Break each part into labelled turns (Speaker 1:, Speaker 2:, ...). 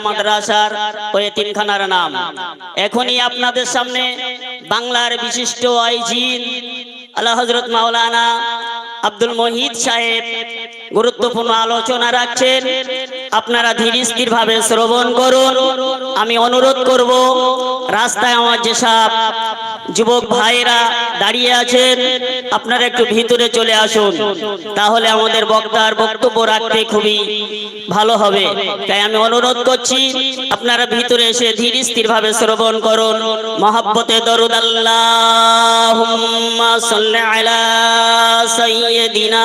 Speaker 1: মাদ্রাসার ওই তিনখানার নাম। এখনই আপনাদের সামনে বাংলার বিশিষ্ট আইজিন আল্লাহ হজরত মাওলানা আব্দুল মহিদ সাহেব গুরুত্বপূর্ণ আলোচনা রাখছেন। আপনারা ধীর স্থির ভাবে শ্রবণ করুন। আমি অনুরোধ করব, রাস্তায় আমার যেসব যুবক ভাইরা দাঁড়িয়ে আছেন, আপনারা একটু ভিতরে চলে আসুন। তাহলে আমাদের বক্তার বক্তব্য রাখতে খুবই ভালো হবে। তাই আমি অনুরোধ করছি, আপনারা ভিতরে এসে ধীর স্থির ভাবে শ্রবণ করুন। মহাব্বতে দরুদ আল্লাহ আলা সাইয়্যিদিনা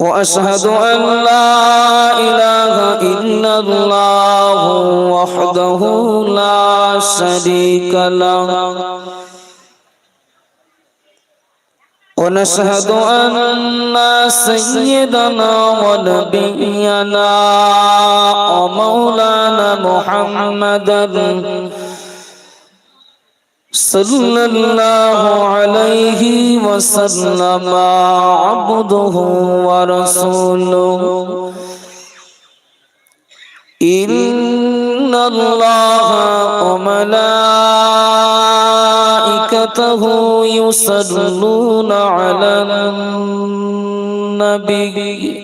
Speaker 2: وأشهد أن لا إله إلا الله وحده لا شريك له. ونشهد أن سيدنا ونبينا ومولانا محمدا صلى الله عليه وسلم عبده ورسوله. إن الله وملائكته يصلون على النبي.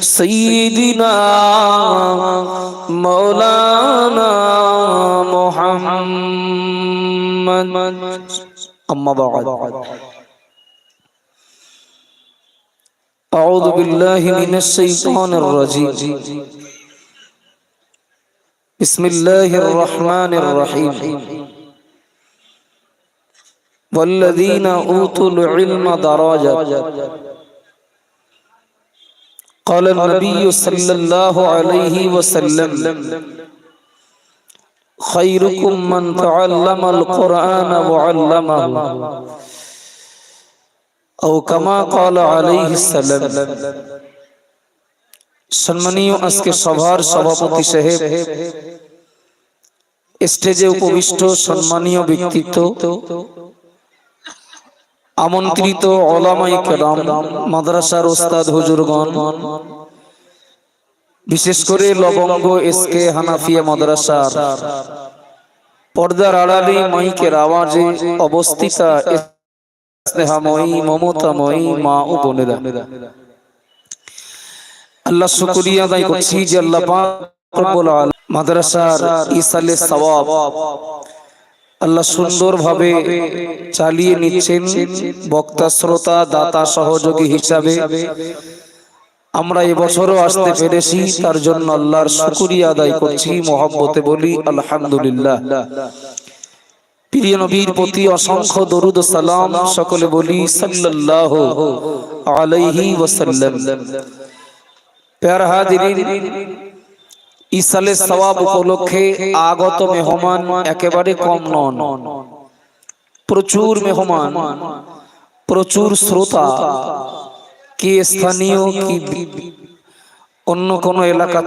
Speaker 2: سيدنا مولانا محمد. أما بعد. أعوذ بالله من الشيطان الرجيم. بسم الله الرحمن الرحيم. والذين أوتوا العلم درجات قال النبي صلى الله عليه وسلم خيركم من تعلم القرآن وعلمه أو كما قال عليه السلام সম্মানীয় আজকে সভার সভাপতি সাহেব স্টেজে উপবিষ্ট সম্মানীয় ব্যক্তিত্ব আমন্ত্রিত ওলামাই কেরাম, মাদ্রাসার ওস্তাদ হুজুরগণ, বিশেষ করে লবঙ্গ এস কে হানাফিয়া মাদ্রাসার পর্দার আড়ালে মাইকের আওয়াজে অবস্থিতা স্নেহাময়ী, মমতাময়ী মা ও বোনেরা। আল্লাহ শুকরিয়া আদায় করছি যে আল্লাহ মাদ্রাসার ইসালে সওয়াব আল্লাহ সুন্দরভাবে চালিয়ে নিচ্ছেন বক্তা, শ্রোতা, দাতা, সহযোগী হিসাবে। আমরা এবছরও আসতে পেরেছি, তার জন্য আল্লাহর শুকরিয়া আদায় করছি, মহব্বতে বলি আলহামদুলিল্লাহ। প্রিয় নবীর প্রতি অসংখ্য দরুদ সালাম সকলে বলি সাল্লাল্লাহু আলাইহি ওয়াসাল্লাম। প্যার হাজিরিন ইসালে সওয়াব উপলক্ষে আগত মেহমান একেবারে কম নন। প্রচুর মেহমান, প্রচুর শ্রোতা, কি স্থানীয়, কি অন্য কোনো এলাকা